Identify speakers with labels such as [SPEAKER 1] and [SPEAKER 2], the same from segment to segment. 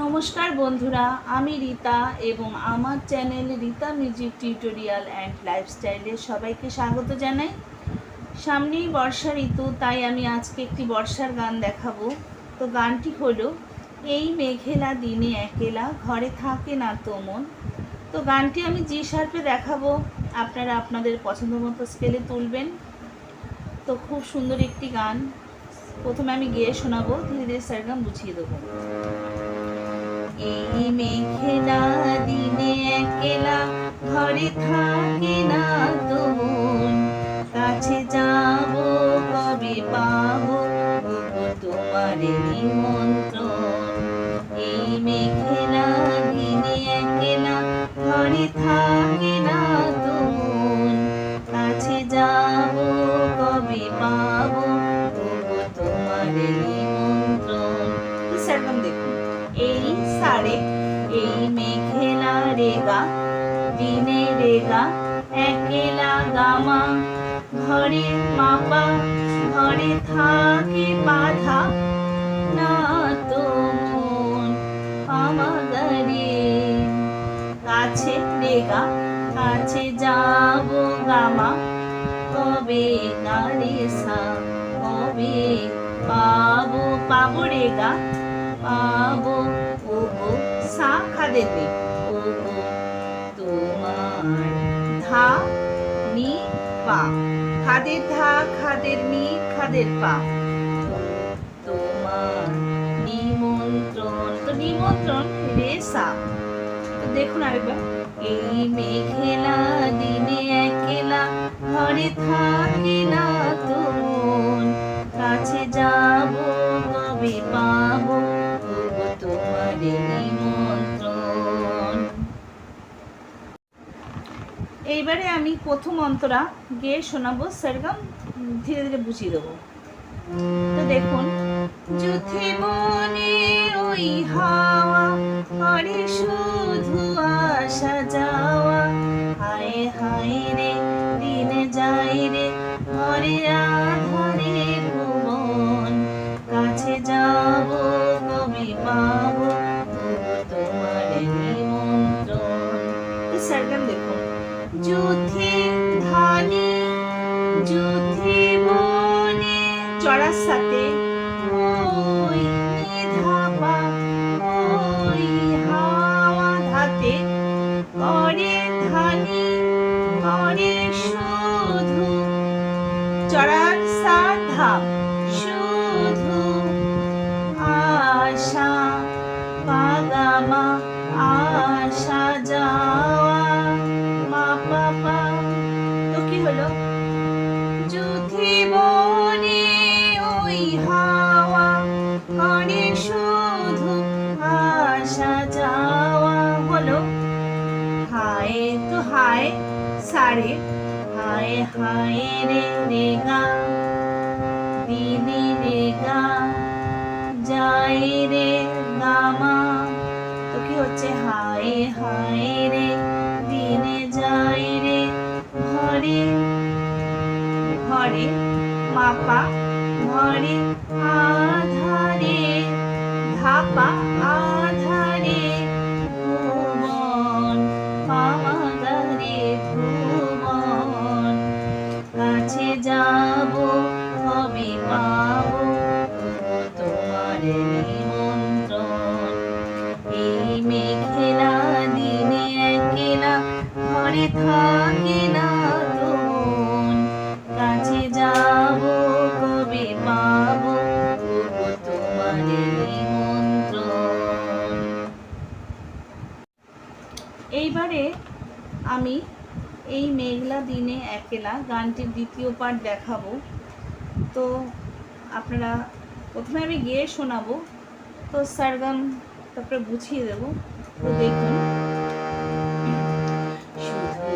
[SPEAKER 1] নমস্কার বন্ধুরা, আমি রীতা এবং আমার channel Rita music tutorial and লাইফস্টাইলে সবাইকে স্বাগত জানাই। সামনেই বর্ষা ঋতু, তাই আমি আজকে একটি বর্ষার গান দেখাবো। তো গানটি হলো, এই মেঘেলা দিনে একেলা ঘরে থাকে না তো মন। তো গানটি আমি জি শার্পে দেখাবো, আপনারা আপনাদের পছন্দ মতো স্কেলে তুলবেন। তো খুব সুন্দর একটি গান। প্রথমে আমি গেয়ে শোনাবো, ধীরে ধীরে স্যারগাম বুঝিয়ে দেবো। এই মেঘলা দিনে একলা ঘরে থাকে না তো কাছে যাব সা খাদের নে ওগো তোমার ধা নি পা খাদের ধা খাদের নি খাদের পা তোমার নিমন্ত্রণ তো নিমন্ত্রণ রে সা দেখুন আরেকবার এই মেঘেলা দিনে একলা ঘরে থাকে এইবারে আমি প্রথম অন্তরা গিয়ে শোনাবো, সেরকম ধীরে ধীরে বুঝিয়ে দেবো। তো দেখুন যুথে মনে ওই হাওয়া করে শুধু আসা যাওয়া। হায় হায় রে, দিনে যাই রে ঘরে আধারে মা পাপা তো কি হলো? যুথি বনে ওই হাওয়া করে শুধু আসা যাওয়া। হলো হায় তো হায় সারে। হায় হায় রে রেগা দিদি রেগা যাই রে গামা তো কি হচ্ছে হায় হায় রে, দিনে যাই রে, ঘরে। ঘরে মাপা ঘরে আধারে ধাপা ঘরে থাকে না তো মন কাছে যাব, কবে পাবো তোমার এইবারে আমি এই মেঘলা দিনে একেলা গানটির দ্বিতীয় পার্ট দেখাবো। তো আপনারা প্রথমে আমি গেয়ে শোনাবো। তো সারগাম তারপরে বুঝিয়ে দেবো। তো দেখুন।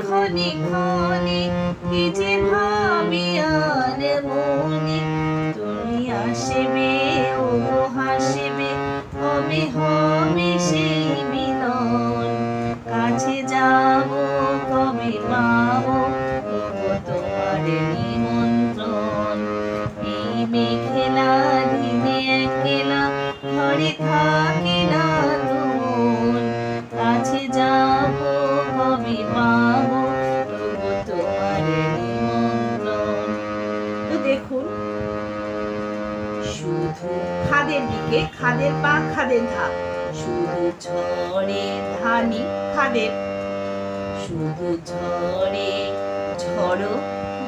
[SPEAKER 1] ক্ষণে ক্ষণে কি যে ভাবি আর মনে তুমি আসবে শুধু খাদের দিকে খাদের পা, খাদের ধাপ শুধু ঝড়ে ধানি খাদের। শুধু ঝড়ে ঝড়ো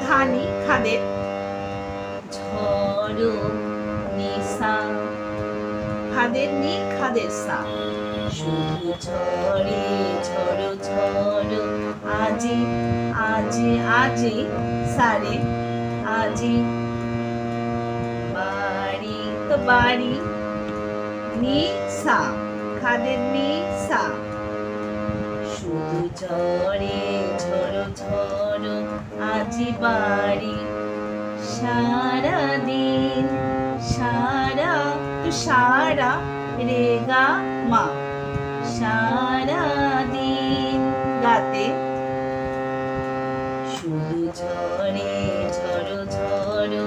[SPEAKER 1] ধানি খাদের। ঝড়ো নিশা খাদের নি খাদের সা। শুধু ঝড়ে ঝড়ো ঝড়ো আজি আজি আজি সারে, আজি বাড়ি। নি সা, খাদের নি সা। শুধু ঝড়ে ঝড়ো ঝড়ো আজি বাড়ি। সারাদিন সারা তো সারা রেগা মা। সারাদিন গাতে শুধু ঝড়ে ঝড়ো ঝড়ো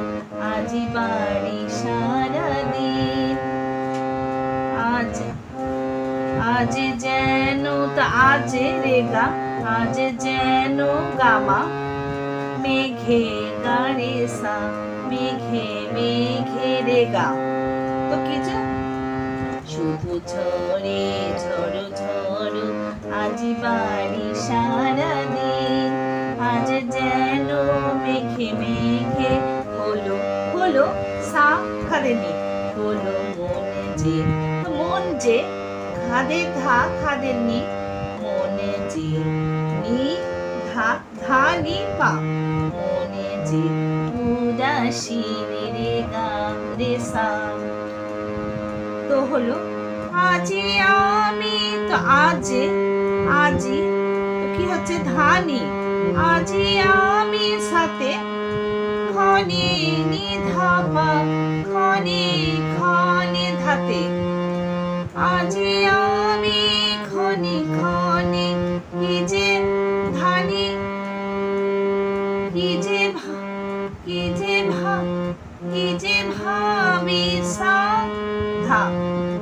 [SPEAKER 1] আজি বাড়ি। আজ যেন আজ রেগা আজ যেন গামা। মেঘে গাড়ে সা, মেঘে মেঘে রেগা তো কি যে? শুধু ঝরে ঝড়ো ঝড়ো আজ বাড়ি সারাদিন আজ যেন মেঘে মেঘে হলো হলো সা খাদেনি হলো মনে যে, মন যে খাদে ধা খাদের নি। মনে যে নি, ধা ধা নি পা। মনে যে উদাসী রে গা রে সা। তো হলো, আজি আমি তো আজে, আজি তো কি হচ্ছে ধানি আজি আমি সাথে খনে নি ধাপা খনে খনে ধাতে। আজি আমি খনি খনি কি যে ধানি কি যে ভা, কি যে ভা, কি যে ভাবি সা ধা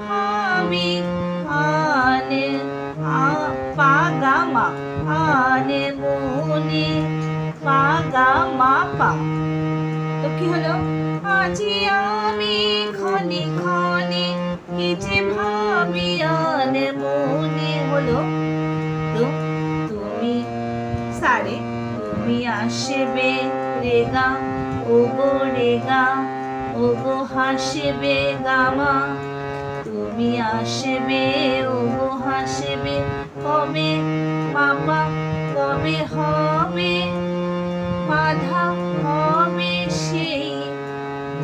[SPEAKER 1] ভাবি আনে আ পাগা মা আনে মনে পাগা মা পা। তো কি হলো? আজি আমি খনি খনি কি মনে হলো, তো তুমি সারে, তুমি আসবে রেগা ওগো রেগা ওগো হাসবে গামা তুমি আসবে, ওগো হাসবে, কবে বাবা, কবে হবে, বাধা হবে সেই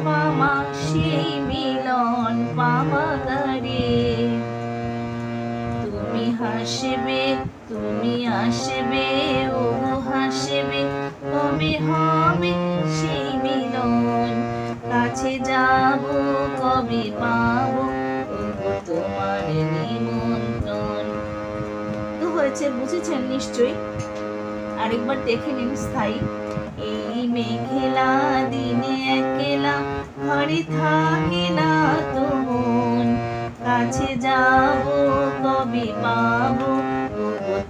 [SPEAKER 1] মামা সেই মিলন গারে তুমি হাসবে, তুমি আসবে, ও হাসবে কবে হবে সেই মিলন। কাছে যাব, কবে পাবো তোমার নিমন্ত্রণ। তো হয়েছে, বুঝেছেন নিশ্চয়ই? আরেকবার দেখে নিন স্থায়ী। এই মেঘেলা দিনে একলা, ঘরে থাকে না তো মন কাছে যাব কবে পাব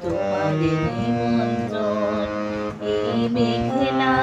[SPEAKER 1] তোমাদের নিমন্ত্রণ। এই মেঘলা